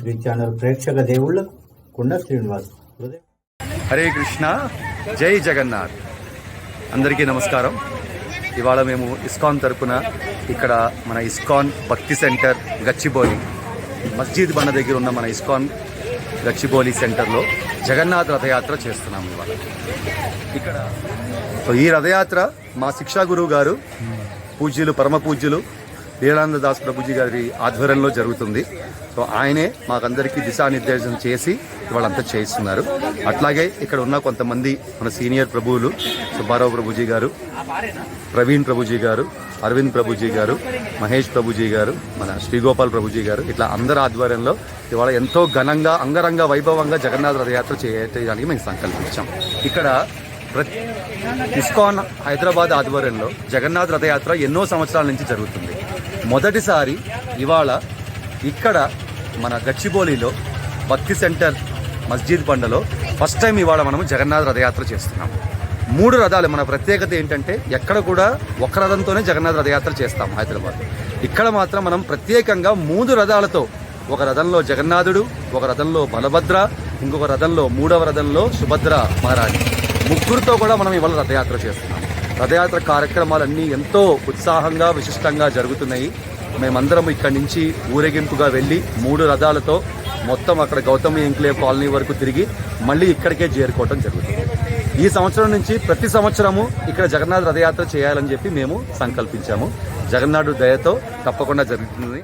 Three channel ప్రేక్షక దేవుళ్ళకు కుండ శ్రీనివాస్ హరే కృష్ణ జై జగన్నాథ్. అందరికీ నమస్కారం. ఇవాళ మేము ఇస్కాన్ తరపున ఇక్కడ మన ఇస్కాన్ భక్తి సెంటర్ గచ్చిబౌలి మస్జిద్ బండ దగ్గర ఉన్న మన ఇస్కాన్ గచ్చిబౌలి సెంటర్లో జగన్నాథ్ రథయాత్ర చేస్తున్నాము ఇవాళ. ఇక్కడ సో ఈ రథయాత్ర మా శిక్షా గురువు గారు పూజ్యులు పరమ పూజ్యులు వీరానంద దాస్ ప్రభుజీ గారి ఆధ్వర్యంలో జరుగుతుంది. సో ఆయనే మాకందరికీ దిశానిర్దేశం చేసి ఇవాళంతా చేయిస్తున్నారు. అట్లాగే ఇక్కడ ఉన్న కొంతమంది మన సీనియర్ ప్రభువులు సుబ్బారావు ప్రభుజీ గారు ప్రవీణ్ ప్రభుజీ గారు అరవింద్ ప్రభుజీ గారు మహేష్ ప్రభుజీ గారు మన శ్రీగోపాల్ ప్రభుజీ గారు ఇట్లా అందరి ఆధ్వర్యంలో ఇవాళ ఎంతో ఘనంగా అంగరంగ వైభవంగా జగన్నాథ రథయాత్ర చేయడానికి మేము సంకల్పించాం. ఇక్కడ ప్రతి ఇస్కాన్ హైదరాబాద్ ఆధ్వర్యంలో జగన్నాథ్ రథయాత్ర ఎన్నో సంవత్సరాల నుంచి జరుగుతుంది. మొదటిసారి ఇవాళ ఇక్కడ మన గచ్చిబౌలిలో భక్తి సెంటర్ మస్జిద్ బండలో ఫస్ట్ టైం ఇవాళ మనము జగన్నాథ్ రథయాత్ర చేస్తున్నాము మూడు రథాలు మన ప్రత్యేకత ఏంటంటే ఎక్కడ కూడా ఒక రథంతోనే జగన్నాథ రథయాత్ర చేస్తాం హైదరాబాద్. ఇక్కడ మాత్రం మనం ప్రత్యేకంగా మూడు రథాలతో ఒక రథంలో జగన్నాథుడు ఒక రథంలో బలభద్ర ఇంకొక రథంలో మూడవ రథంలో సుభద్ర మహారాణి ముగ్గురుతో కూడా మనం ఇవాళ రథయాత్ర చేస్తాం రథయాత్ర కార్యక్రమాలన్నీ ఎంతో ఉత్సాహంగా విశిష్టంగా జరుగుతున్నాయి. మేమందరం ఇక్కడి నుంచి ఊరేగింపుగా వెళ్ళి మూడు రథాలతో మొత్తం అక్కడ గౌతమి ఎంక్లేవ్ కాలనీ వరకు తిరిగి మళ్ళీ ఇక్కడికే చేరుకోవటం జరుగుతుంది. ఈ సంవత్సరం నుంచి ప్రతి సంవత్సరము ఇక్కడ జగన్నాథ్ రథయాత్ర చేయాలని చెప్పి మేము సంకల్పించాము. జగన్నాథుడు దయతో తప్పకుండా జరుగుతుంది.